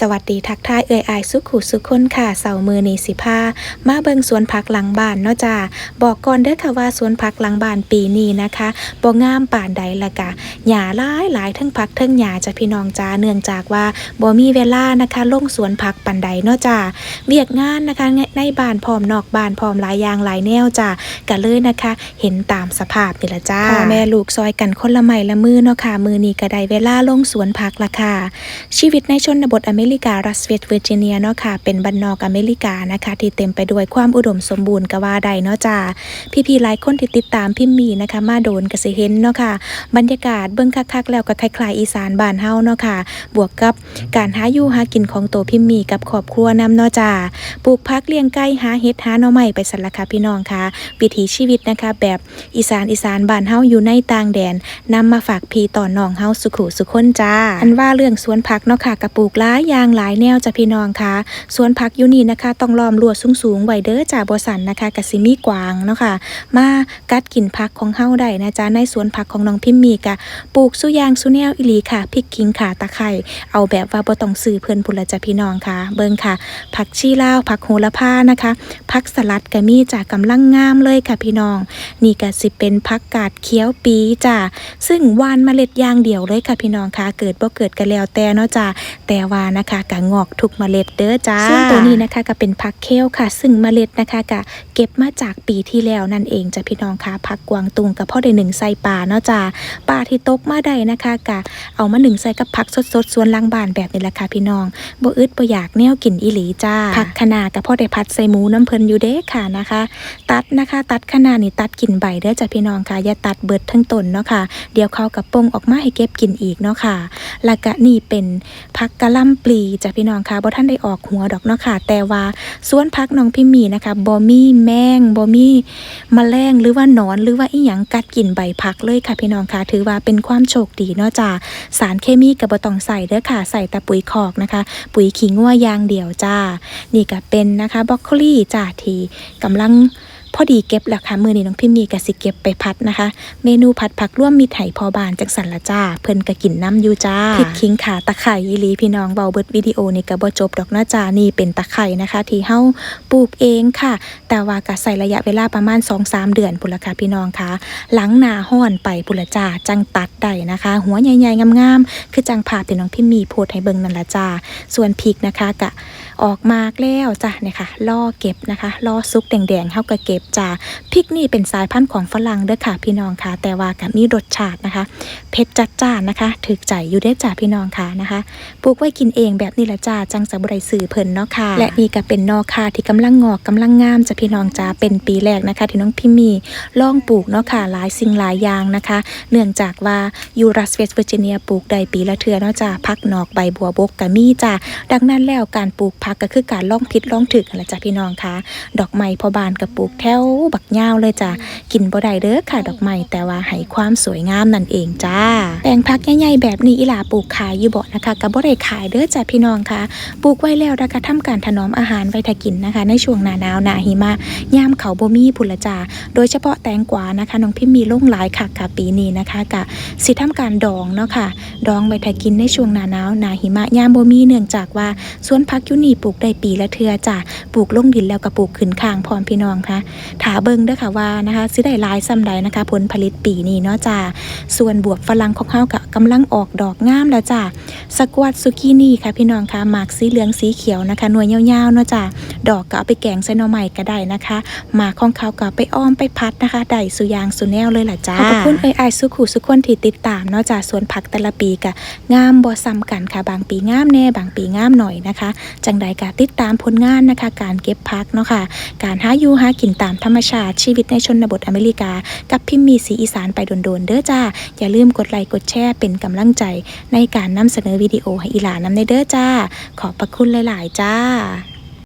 สวัสดีทักทายเอ่ยอายสุขุสุขคนค่ะเสามือนีสิพามาเบิงสวนผักหลังบ้านเนาะจ้าบอกก่อนเด้อค่ะว่าสวนผักหลังบ้านปีนี้นะคะบ่งามป่านใดละกะหญ้าหลายหลายทั้งผักทั้งหญ้าจ้ะพี่น้องจ้าเนื่องจากว่าบ่มีเวลานะคะลงสวนผักปันใดเนาะจ้าเวียกงานนะคะในบ้านพร้อมนอกบ้านพร้อมหลายอย่างหลายแนวจ้าก็เลยนะคะ เห็นตามสภาพนี่ละจ้าพ่อแม่ลูกซอยกันคนละไม้ละมือเนาะค่ะมือนี้ก็ได้เวลาลงสวนผักละค่ะชีวิตในชนบทอเมริการัสเวตเวอร์จิเนียเนาะค่ะ เป็นบ้านนอกอเมริกานะคะ ที่เต็มไปด้วยความอุดมสมบูรณ์กว่าได้เนาะจ้าพี่ๆหลายคนที่ติดตามพิมมีนะคะ มาโดนก็สิเห็นเนาะค่ะ บรรยากาศเบิ่งคักๆ แล้วก็คล้ายๆอีสานบ้านเฮาเนาะค่ะ บวกกับการหาอยู่หากินของตัวพิมมีกับครอบครัวนำเนาะจ้าปลูกพักเลี้ยงไก่หาเฮ็ดหาหน่อไม้ไปสันละค่ะพี่น้องค่ะ วิถีชีวิตนะคะ แบบอีสานอีสานบ้านเฮาอยู่ในต่างแดนนำมาฝากพี่ต่อน้องเฮาสุขุสุขคนจ้า อันว่าเรื่องสวนผักเนาะค่ะกระปลูกหลายยางหลายแนวจ้ะพี่น้องค่ะสวนผักยูนี่นะคะ ต้องล้อมรั้วสูงๆไว้เด้อจ้าบสันนะคะกะสิมีกวางเนาะค่ะมากัดกินผักของเฮาได้นะจ๊ะในสวนผักของน้องพิมมีกะปลูกสุยางสุแนวอิลีค่ะพริกขิงข่าตะไคร้เอาแบบว่าบ่ต้องซื้อเพิ่นพุ่นละจ้ะพี่น้องค่ะเบิ่งค่ะ ผักชีลาวผักโหระพานะคะผักสลัดก็มีจ้ะกำลังงามเลยค่ะพี่น้อง นี่ก็สิเป็นผักกาดเขียวปีจ้ะซึ่งวานเมล็ดยางเดียวเลยค่ะพี่น้องค่ะเกิดบ่เกิดก็แล้วแต่เนาะจ้ะแต่ว่านะคะก็งอกทุกเมล็ดเด้อจ้าซึ่งตัวนี้นะคะก็เป็นผักเคลค่ะ ซึ่งเมล็ดนะคะก็เก็บมาจากปีที่แล้วนั่นเองจ้ะพี่น้องค่ะผักกวางตุงกับพ่อได้หนึ่งใส่ปลาเนาะจ้ะปลาที่ตกมาได้นะคะก็เอามาหนึ่งใส่กับผักสดๆสวนหล้างบ้านแบบนี้แหละค่ะพี่น้องบ่อึดบ่อยากแนวกินอีหลีจ้าผักคะน้ากับพ่อได้พัดใส่หมูน้ำเพิ่นอยู่เด้ค่ะนะคะ ตัดนะคะ ตัดคะน้านี่ตัดกินใบเด้อจ้ะพี่น้องค่ะอย่าตัดเบิดทั้งต้นเนาะค่ะเดี๋ยวเขากับปงออกมาให้เก็บกินอีกเนาะค่ะแล้วก็นี่เป็นพักกะหล่ำปลีจ้ะพี่น้องค่ะบ่ท่านได้ออกหัวดอกเนาะค่ะ แต่ว่าสวนพักน้องพิมมีนะคะบ่มีแมงบ่มีแมลงหรือว่านอนหรือว่าอีหยังกัดกินใบพักเลยค่ะพี่น้องค่ะ ถือว่าเป็นความโชคดีเนาะจ้าสารเคมีก็บ่ต้องใส่เด้อค่ะ ใส่แต่ปุ๋ยคอกนะคะ ปุ๋ยขี้งัวยางเดียวจ้า นี่ก็เป็นนะคะบรอกโคลีจ้าที่กำลัง พอดีเก็บแล้วค่ะมือนี้น้องพิมมีกะสิเก็บไปพัดนะคะ เมนูผัดผักร่วมมีไถพอบานจังสันละจ้า เพิ่นก็กินน้ำอยู่จ้าพริกขิงขาตะไคร้ยีหลีพี่น้องเบาเบิดวิดีโอนี่ก็บ่จบดอกนะจ้านี่เป็นตะไคร้นะคะ ที่เฮาปลูกเองค่ะ แต่ว่าก็ใส่ระยะเวลาประมาณ 2-3 เดือนพุ่นละค่ะพี่น้องค่ะ หลังหนาห้อนไปพุ่นละจ้าจังตัดได้นะคะ หัวใหญ่ๆงามๆคือจังภาพที่น้องพิมมีโพสต์ให้เบิ่งนั่นละจ้าส่วนพริกนะคะกะออกมากแล้วจ้ะเนี่ยค่ะล่อเก็บนะคะล่อซุกแดงๆเฮาก็เก็บจ้าพริกนี่เป็นสายพันธุ์ของฝรั่งเด้อค่ะ พี่น้องค่ะ แต่ว่ากับมีรสชาตินะคะเผ็ดจัดจ้านนะคะถึกใจอยู่ได้จ้าพี่น้องค่ะนะคะปลูกไว้กินเองแบบนี้ละจ้าจังสะบุไรสื่อเพิ่นเนาะค่ะ และนี่ก็เป็นนอค่ะที่กำลังงอกกำลังงามจ้ะพี่น้องจ้าเป็นปีแรกนะคะ ที่น้องพิมมีลองปลูกเนาะค่ะหลายสิ่งหลายอย่างนะคะ เนื่องจากว่ายูรัสเวสเวอร์จิเนียปลูกได้ปีละเทือเนาะจ้าพักนอกใบบัวบกกะมีจ้าดังนั้นแล้วการปลูกผักก็คือการล่องพิษล่องถึกนั่นแหละจ้าพี่น้องค่ะดอกไม้พอบานกับปลูกแถวบักยาวเลยจ้ะกินบ่ได้เด้อค่ะ ดอกไม้แต่ว่าให้ความสวยงามนั่นเองจ้าแปลงพักใหญ่ๆแบบนี้อีหลาปลูกขายอยู่บ่นะคะกับบ่ได้ขายเด้อจ้ะพี่น้องค่ะปลูกไว้แล้วนะคะทำการถนอมอาหารไว้ถ้ากินนะคะ ในช่วงหน้าหนาวหน้าหิมะยามเขาบ่มีพุละจ้าโดยเฉพาะแตงกวานะคะน้องพิมมีลงหลายคักค่ะปีนี้นะคะกะสิทำการดองเนาะค่ะ ดองไว้ถ้ากินในช่วงหน้าหนาวหน้าหิมะยามบ่มีเนื่องจากว่าสวนผักอยู่นี่ปลูกได้ปีละเทือจ้ะปลูกลงดินแล้วก็ปลูกขึ้นข้างพร้อมพี่น้องค่ะถาเบิงเด้อค่ะว่านะคะสิได้หลายซ้ำใดนะคะ ผลผลิตปีนี้เนาะจ้าส่วนบวบฝรั่งของเฮาก็กำลังออกดอกงามแล้วจ้าสกวัตซุกินี่ค่ะพี่น้องค่ะหมากสีเหลืองสีเขียวนะคะหน่วยยาวๆเนาะจ้า ดอกก็เอาไปแกงใส่หน่อไม้ก็ได้นะคะหมากของเขาก็ไปอ้อมไปพัดนะคะได้สุยางสุแนวเลยล่ะจ้าขอบคุณเอไอสุขุสุขคนที่ติดตามนาะจ้าสวนผักแต่ละปีก็งามบ่ซ้ำกันค่ะ บางปีงามแน่บางปีงามหน่อยนะคะ จังใดก็ติดตามผลงานนะคะ การเก็บพักเนาะค่ะ การหาอยู่หากินตามธรรมชาติชีวิตในชนบทอเมริกา กับพิมพ์มีสีอีสานไปโดนๆเด้อจ้า อย่าลืมกดไลค์กดแชร์เป็นกำลังใจ ในการนำเสนอวิดีโอให้อีหลานำในเด้อจ้า ขอบพระคุณหลาย ๆ จ้า